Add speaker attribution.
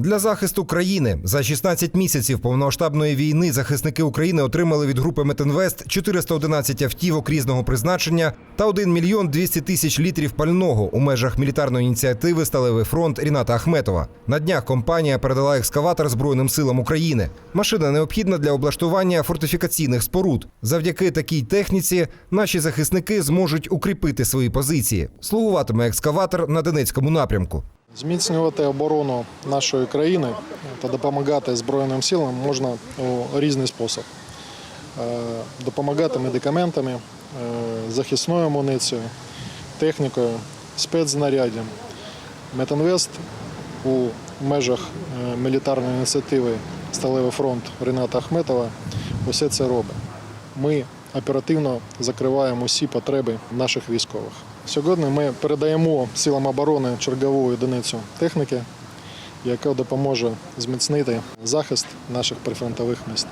Speaker 1: Для захисту країни за 16 місяців повномасштабної війни захисники України отримали від групи Метинвест 411 автівок різного призначення та 1 мільйон 200 тисяч літрів пального у межах мілітарної ініціативи Сталевий фронт Ріната Ахметова. На днях компанія передала екскаватор Збройним силам України. Машина необхідна для облаштування фортифікаційних споруд. Завдяки такій техніці наші захисники зможуть укріпити свої позиції. Слугуватиме екскаватор на Донецькому напрямку.
Speaker 2: Зміцнювати оборону нашої країни та допомагати Збройним силам можна у різний спосіб. Е, Допомагати медикаментами, е, захисною амуніцією, технікою, спецзнаряддям. Метинвест у межах е, мілітарної ініціативи Сталевий фронт Рената Ахметова усе це робить. Ми оперативно закриваємо усі потреби наших військових. Сьогодні ми передаємо силам оборони чергову одиницю техніки, яка допоможе зміцнити захист наших прифронтових міст.